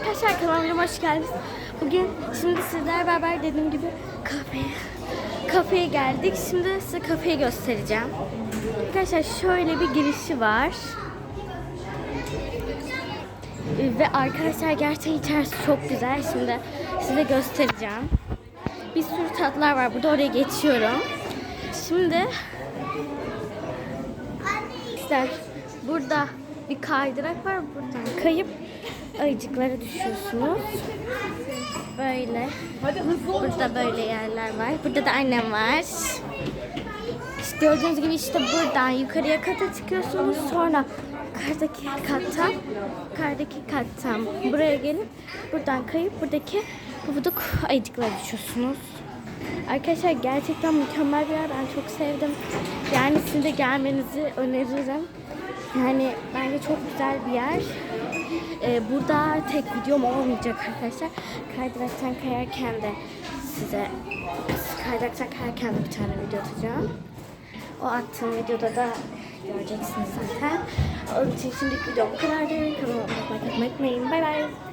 arkadaşlar kanalıma hoş geldiniz. Bugün şimdi sizlerle beraber dediğim gibi kafeye kafeye geldik. Şimdi size kafeyi göstereceğim. Arkadaşlar şöyle bir girişi var. Ve arkadaşlar gerçekten içerisi çok güzel. Şimdi size göstereceğim. Bir sürü tatlar var burada. Oraya geçiyorum. Şimdi işte burada bir kaydırak var. Buradan kayıp ayıcıklara düşüyorsunuz. Böyle. Burada böyle yerler var. Burada da annem var. İşte gördüğünüz gibi işte buradan yukarıya kata çıkıyorsunuz. Sonra yukarıdaki kattan, yukarıdaki kattan buraya gelip buradan kayıp buradaki pabuduk ayıcıklara düşüyorsunuz. Arkadaşlar gerçekten mükemmel bir yer. Ben çok sevdim. Yani sizin de gelmenizi öneririm. Yani bence çok güzel bir yer. Ee, burada tek videom olmayacak arkadaşlar. Kaydıraktan kayarken de size kaydıraktan kayarken de bir tane video atacağım. O attığım videoda da göreceksiniz zaten. Onun için şimdilik videom bu kadardı. Kanalıma abone olmayı unutmayın. Bay bay.